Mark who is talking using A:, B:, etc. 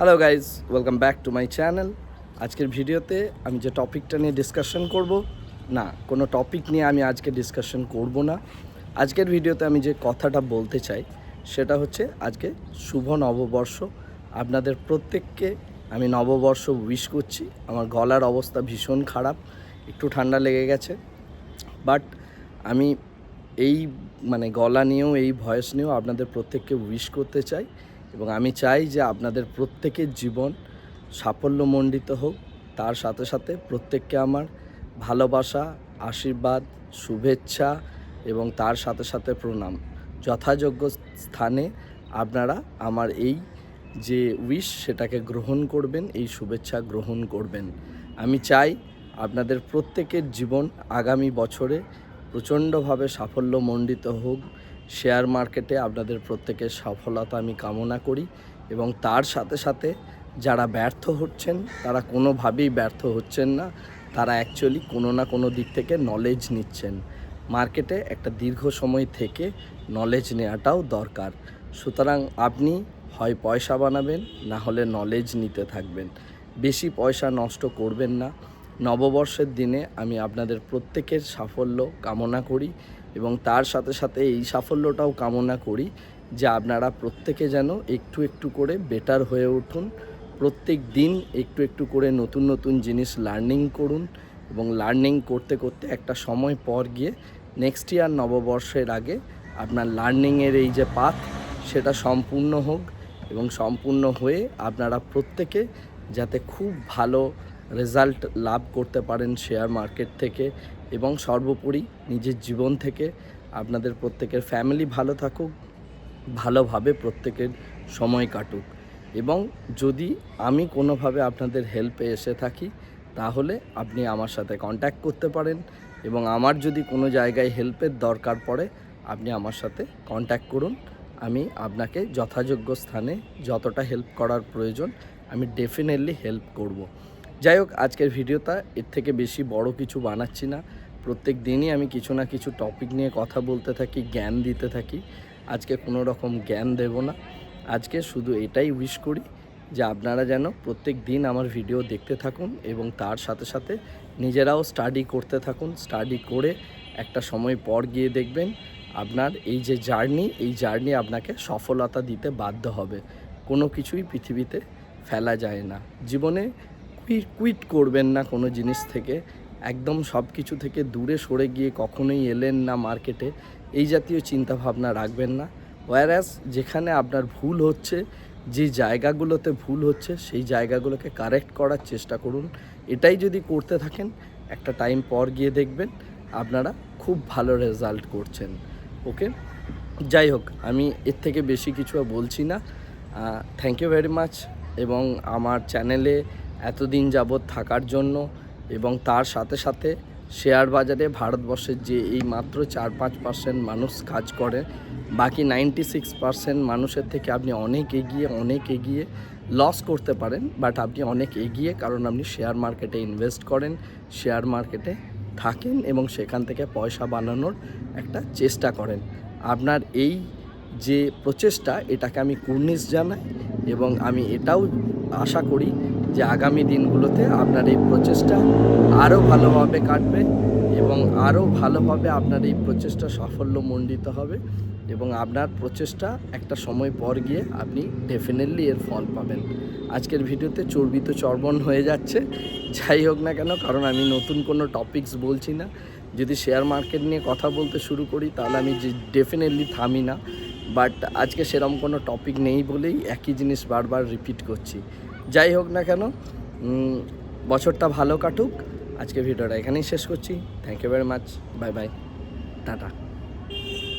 A: Hello guys welcome back to my channel আজকের ভিডিওতে আমি যে টপিকটা নিয়ে ডিসকাশন করব, না, কোনো টপিক নিয়ে আমি আজকে ডিসকাশন করব না। আজকের ভিডিওতে আমি যে কথাটা বলতে চাই, সেটা হচ্ছে আজকে শুভ নববর্ষ। আপনাদের প্রত্যেককে আমি নববর্ষ উইশ করছি। আমার গলার অবস্থা ভীষণ খারাপ, একটু ঠান্ডা লেগে গেছে। বাট আমি এই মানে গলা নিয়েও, এই ভয়েস নিয়েও আপনাদের প্রত্যেককে উইশ করতে চাই। এবং আমি চাই যে আপনাদের প্রত্যেকের জীবন সাফল্যমণ্ডিত হোক। তার সাথে সাথে প্রত্যেককে আমার ভালোবাসা, আশীর্বাদ, শুভেচ্ছা এবং তার সাথে সাথে প্রণাম। যথাযোগ্য স্থানে আপনারা আমার এই যে উইশ সেটাকে গ্রহণ করবেন, এই শুভেচ্ছা গ্রহণ করবেন। আমি চাই আপনাদের প্রত্যেকের জীবন আগামী বছরে প্রচণ্ডভাবে সাফল্যমণ্ডিত হোক। শেয়ার মার্কেটে আপনাদের প্রত্যেকের সফলতা আমি কামনা করি এবং তার সাথে সাথে যারা ব্যর্থ হচ্ছেন, তারা কোনোভাবেই ব্যর্থ হচ্ছেন না। তারা অ্যাকচুয়ালি কোনো না কোনো দিক থেকে নলেজ নিচ্ছেন। মার্কেটে একটা দীর্ঘ সময় থেকে নলেজ নেওয়াটাও দরকার। সুতরাং আপনি হয় পয়সা বানাবেন, না হলে নলেজ নিতে থাকবেন। বেশি পয়সা নষ্ট করবেন না। নববর্ষের দিনে আমি আপনাদের প্রত্যেকের সাফল্য কামনা করি এবং তার সাথে সাথে এই সাফল্যটাও কামনা করি যে আপনারা প্রত্যেকে যেন একটু একটু করে বেটার হয়ে উঠুন। প্রত্যেক দিন একটু একটু করে নতুন নতুন জিনিস লার্নিং করুন এবং লার্নিং করতে করতে একটা সময় পর গিয়ে নেক্সট ইয়ার নববর্ষের আগে আপনার লার্নিংয়ের এই যে পাথ সেটা সম্পূর্ণ হোক এবং সম্পূর্ণ হয়ে আপনারা প্রত্যেকে যাতে খুব ভালো রেজাল্ট লাভ করতে পারেন শেয়ার মার্কেট থেকে এবং সর্বোপরি নিজের জীবন থেকে। আপনাদের প্রত্যেকের ফ্যামিলি ভালো থাকুক, ভালোভাবে প্রত্যেকের সময় কাটুক। এবং যদি আমি কোনোভাবে আপনাদের হেল্পে এসে থাকি, তাহলে আপনি আমার সাথে কন্ট্যাক্ট করতে পারেন এবং আমার যদি কোনো জায়গায় হেল্পের দরকার পড়ে, আপনি আমার সাথে কন্ট্যাক্ট করুন। আমি আপনাকে যথাযোগ্য স্থানে যতটা হেল্প করার প্রয়োজন, আমি ডেফিনেটলি হেল্প করব। যাই হোক, আজকের ভিডিওটা এর থেকে বেশি বড় কিছু বানাচ্ছি না। প্রত্যেক দিনই আমি কিছু না কিছু টপিক নিয়ে কথা বলতে থাকি, জ্ঞান দিতে থাকি। আজকে কোনো রকম জ্ঞান দেব না। আজকে শুধু এটাই উইশ করি যে আপনারা যেন প্রত্যেক দিন আমার ভিডিও দেখতে থাকুন এবং তার সাথে সাথে নিজেরাও স্টাডি করতে থাকুন। স্টাডি করে একটা সময় পর গিয়ে দেখবেন আপনার এই যে জার্নি এই জার্নি আপনাকে সফলতা দিতে বাধ্য হবে। কোনো কিছুই পৃথিবীতে ফেলা যায় না। জীবনে কুইট করবেন না কোনো জিনিস থেকে। একদম সব কিছু থেকে দূরে সরে গিয়ে কখনোই এলেন না মার্কেটে এই জাতীয় চিন্তা ভাবনা রাখবেন না। ওয়ারাস যেখানে আপনার ভুল হচ্ছে, যে জায়গাগুলোতে ভুল হচ্ছে, সেই জায়গাগুলোকে কারেক্ট করার চেষ্টা করুন। এটাই যদি করতে থাকেন, একটা টাইম পর গিয়ে দেখবেন আপনারা খুব ভালো রেজাল্ট করছেন। ওকে যাই হোক, আমি এর থেকে বেশি কিছু বলছি না। থ্যাংক ইউ ভেরি মাচ এবং আমার চ্যানেলে এতদিন যাবৎ থাকার জন্য এবং তার সাথে সাথে শেয়ার বাজারে ভারতবর্ষের যে এই মাত্র চার পাঁচ পার্সেন্ট মানুষ কাজ করে, বাকি নাইনটি সিক্স পার্সেন্ট মানুষের থেকে আপনি অনেক এগিয়ে অনেক এগিয়ে লস করতে পারেন বাট আপনি অনেক এগিয়ে কারণ আপনি শেয়ার মার্কেটে ইনভেস্ট করেন, শেয়ার মার্কেটে থাকেন এবং সেখান থেকে পয়সা বানানোর একটা চেষ্টা করেন। আপনার এই যে প্রচেষ্টা, এটাকে আমি কুর্নিশ জানাই এবং আমি এটাও আশা করি যে আগামী দিনগুলোতে আপনার এই প্রচেষ্টা আরও ভালোভাবে কাটবে এবং আরও ভালোভাবে আপনার এই প্রচেষ্টা সাফল্যমণ্ডিত হবে এবং আপনার প্রচেষ্টা একটা সময় পর গিয়ে আপনি ডেফিনেটলি এর ফল পাবেন। আজকের ভিডিওতে চর্বিত চর্বণ হয়ে যাচ্ছে, যাই হোক না কেন, কারণ আমি নতুন কোনো টপিকস বলছি না। যদি শেয়ার মার্কেট নিয়ে কথা বলতে শুরু করি, তাহলে আমি ডেফিনেটলি থামি না। বাট আজকে সেরকম কোনো টপিক নেই বলেই একই জিনিস বারবার রিপিট করছি। যাই হোক না কেন বছরটা ভালো কাটুক। আজকে ভিডিওটা এখানেই শেষ করছি। Thank you very much bye bye tata